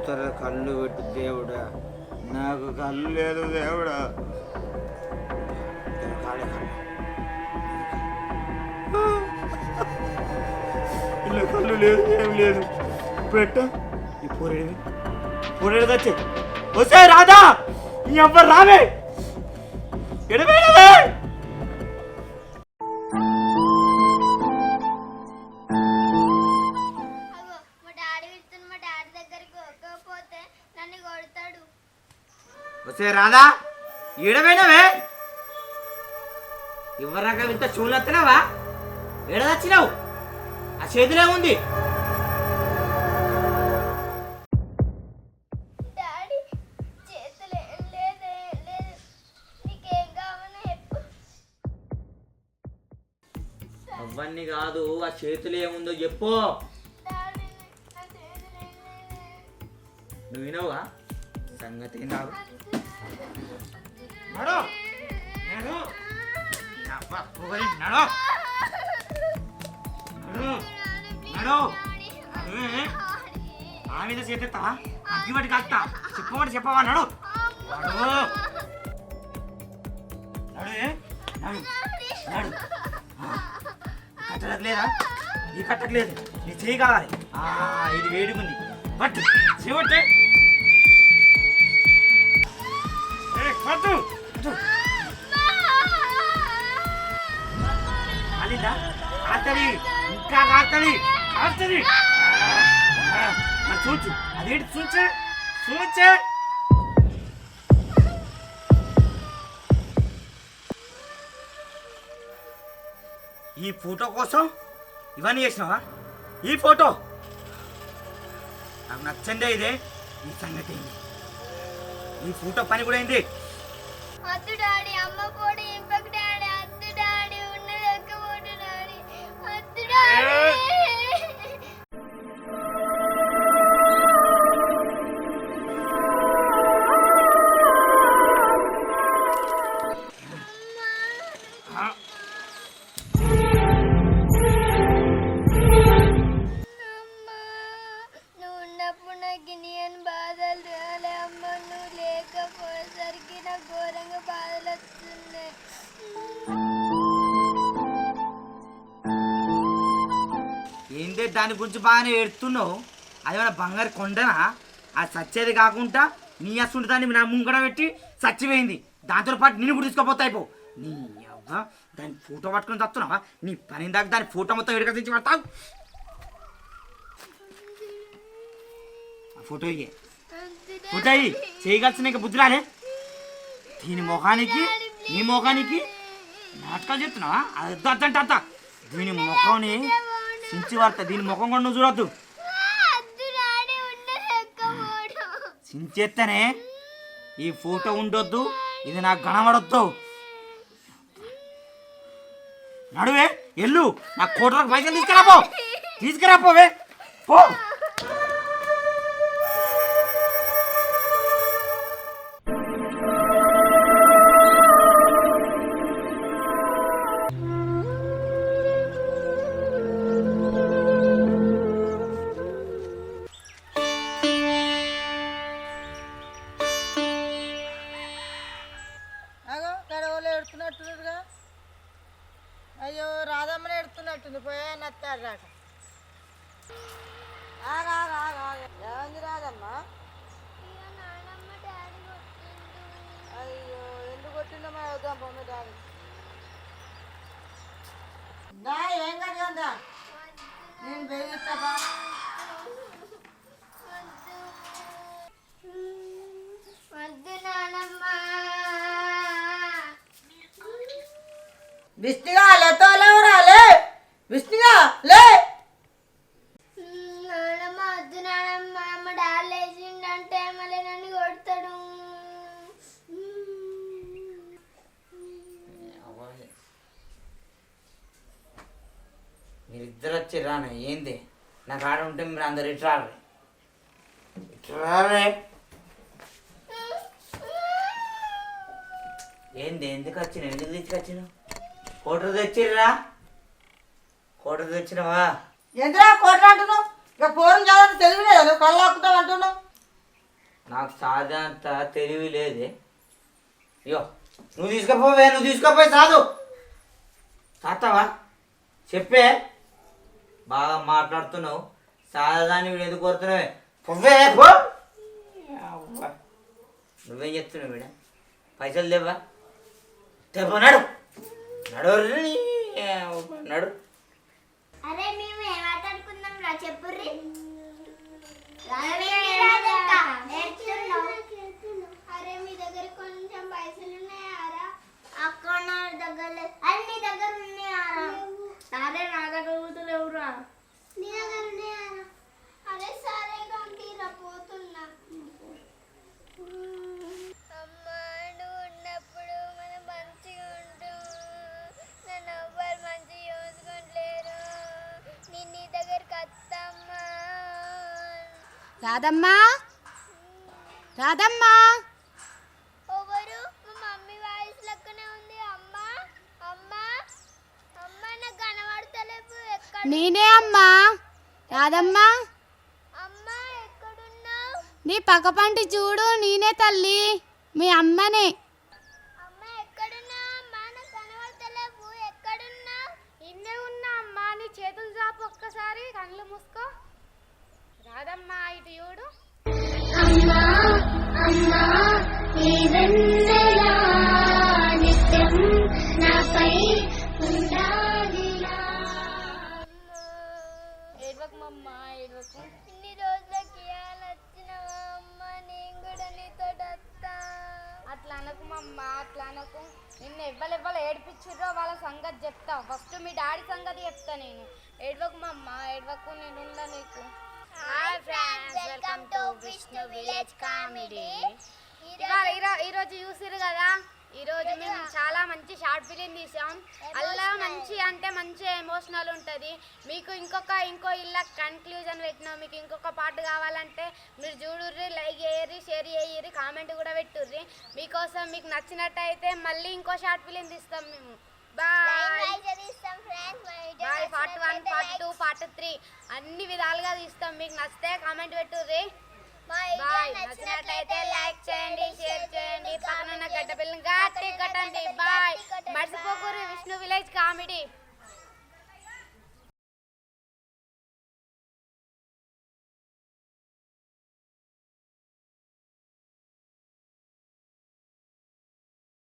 మూతర కళ్ళు పెట్టు దేవుడా. నాకు కళ్ళు లేదు దేవుడా. ఇల్లు కళ్ళు. ఇలా కళ్ళు లేదు ఏం లేదు. పెట్ట. ఈ పూరేది. పూరేది వచ్చే. వస్తే రాదా ఈ అవ్వ రావే? ఎడవేడవే వస్తే రాదా ఏడవేనవే ఎవరాక ఇంత చూడొస్తున్నావా ఏడదచ్చినావు ఆ చేతిలో ఉంది అవన్నీ కాదు ఆ చేతిలో ఏముందో చెప్పు. నువ్వు వినవుగా? సంగతి నాకు నడు. నడు. అబ్బా, పొగరి, నడు. నడు. నడు. ఆ మీద చేతెత్తావా అగ్గి కాస్తా. చెప్పమని చెప్పవా నడు. నడు. నడు నడు. నడు. ఆ, కట్టలేదు ఈ కట్టలేదు నీ చేయి కావాలి. ఇది వేడిగుంది. బట్ చెవట్టే ఈ ఫోటో కోసం ఇవన్నీ చేసినావా? ఈ ఫోటో? నాకు నచ్చందే ఇదే. ఈ సంగతి ఈ ఫోటో పని కూడా అయింది అమ్మ కూడా దాని గురించి బాగానే ఏడుతున్నావు అదేమన్నా బంగారు కొండనా? అది చచ్చేది కాకుండా నీ అసలు దాన్ని నా ముంగడ పెట్టి చచ్చిపోయింది దాంతో పాటు నిన్ను కూడా తీసుకోపోతా అయిపో. నీ అవ్వ దాని ఫోటో పట్టుకొని తత్తున్నావా నీ పని దాకా దాని ఫోటో మొత్తం ఎడక తెచ్చి పడతావు ఫోటో ఇయ్యే. ఫోటో ఇయ్యి. చేయగలిసిన ఇంకా బుద్ధి రాలే. దీని ముఖానికి నీ ముఖానికి నాటకాలు చెప్తున్నావా అది అద్దంటే అత్త దీని ముఖంని చించి వార్త దీని ముఖం కూడా నువ్వు చూడొద్దు. చించేస్తేనే ఈ ఫోటో ఉండొద్దు ఇది నాకు కనబడొద్దు. నడువే ఎల్లు నా కోటలకు పైసలు తీసుకురాపో తీసుకురాపోవే పో. ఎడుతున్నట్టుగా అయ్యో రాధమ్మని ఎడుతున్నట్టుంది. పోయా నత్తాడు రాక. ఏమైంది రాధమ్మ? అయ్యో ఎందుకు కొట్టిందో మరి వద్దాం పొమ్మ డాడీ. దా ఏం కదా నేను బెదిరిస్తా విష్ణుగా లతోలేవరా లే. విష్ణుగా లే. నానమ్మ వద్దు నానమ్మ మా డాడీ లేచిండంటే మళ్ళీ నన్ను కొడతాడు. మీరిద్దరు వచ్చి రానే ఏంది? నాకు ఆడ ఉంటే మీరు అందరు ఇటు రారు ఇటు రారే ఏంది ఎందుకు వచ్చిన ఎందుకు తీసుకొచ్చినావు? కోటర్ తెచ్చిర్రా? కోటర్ తెచ్చినవా? ఎందురా కోట అంటున్నావు? ఇక పూర్వం చదవని తెలివి లేదా నువ్వు కళ్ళు ఆకుతావు అంటున్నావు. నాకు సాధ అంత తెలివి లేదే. అయ్యో నువ్వు తీసుకుపోవే నువ్వు తీసుకుపోయి సాధు. తాతవా చెప్పే. బాగా మాట్లాడుతున్నావు. సాధాన్ని వీడు ఎందుకు కోరుతున్నావే? పొవ్వే పో. అవ్వ. నువ్వేం చెప్తున్నావు వీడ? పైసలు లేవా? తెప్ప నడు నడు. అరే మేము ఏమాట్లాడుకుందాం రా. చెప్పుర్రి రాదమ్మా రాదమ్మా ఎవరు? మా మమ్మీ వాయిస్ లెక్కనే ఉంది. అమ్మా? అమ్మా? అమ్మ నాకు కనబడతలేవు ఎక్కడ నేనే అమ్మా. రాదమ్మా అమ్మా ఎక్కడున్నావు? నీ పక్క పంటి చూడు నేనే తల్లి. మీ అమ్మనే. అమ్మ ఎక్కడున్నావు? అమ్మా నాకు కనబడతలేవు ఎక్కడున్నావు? ఇన్నే ఉన్నా అమ్మా. నీ చేతులు చాపు ఒక్కసారి కళ్ళు మూసుకో. రాదమ్మా ఇటు చూడు. ఏడవకమమ్మ ఏడవకు. ఇన్ని రోజులకి ఇవాళ వచ్చినావా అమ్మ నేను కూడా నీతో వస్తా. అట్లా అనకుమమ్మ అట్లా అనకు. నిన్ను ఎవ్వలెవ్వలు ఏడిపించిర్రో వాళ్ళ సంగతి చెప్తా. ఫస్ట్ మీ డాడీ సంగతి చెప్తా నేను. ఏడవకుమమ్మ ఏడవకు నేను ఉందా నీకు. Hi friends welcome to Vishnu village comedy ఇవాళ ఈరో- ఈరోజు చూసిరు కదా? ఈరోజు మేము చాలా మంచి షార్ట్ ఫిలిం తీసాం. అలా మంచి అంటే మంచి ఎమోషనల్ ఉంటుంది. మీకు ఇంకొక ఇంకో ఇళ్ళ కన్క్లూజన్ పెట్టినాం. మీకు ఇంకొక పాట కావాలంటే మీరు చూడుర్రి లైక్ చేయర్రి షేర్ చేయర్రి కామెంట్ కూడా పెట్టుర్రి. మీకోసం మీకు నచ్చినట్టయితే మళ్ళీ ఇంకో షార్ట్ ఫిలిం తీస్తాం మేము. Bye part one part two part three అన్ని విధాలుగా తీస్తాం. మీకు నచ్చితే కామెంట్ పెట్టుర్రి బాయ్ నచ్చినట్లయితే లైక్ చేయండి షేర్ చేయండి. పక్కన గడ్డ పిల్లని గట్టి కట్టండి. బాయ్ మర్చిపోకూరు విష్ణు విలేజ్ కామెడీ.